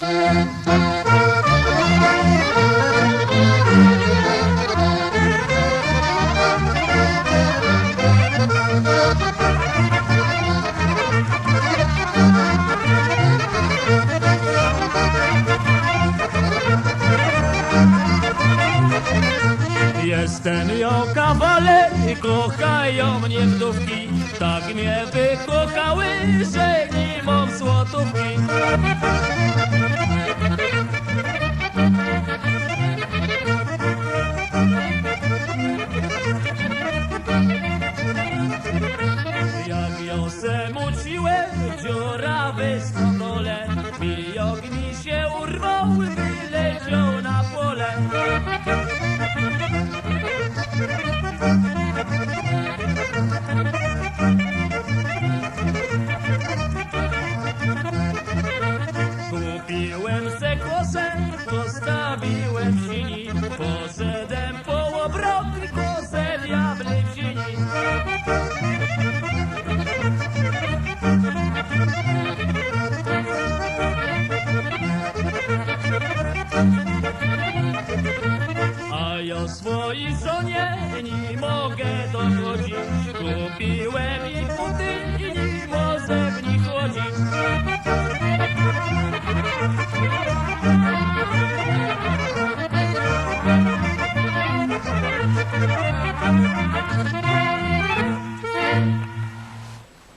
Jestem ją kawaler i kochają mnie wdówki. Tak mnie wykochały, że nie mam złotówki Semuciłem, dziurawy stodole Mi ogni się urwał, wyleciał na pole. Kupiłem se kosę, postawiłem w sieni Swojej żonie nie mogę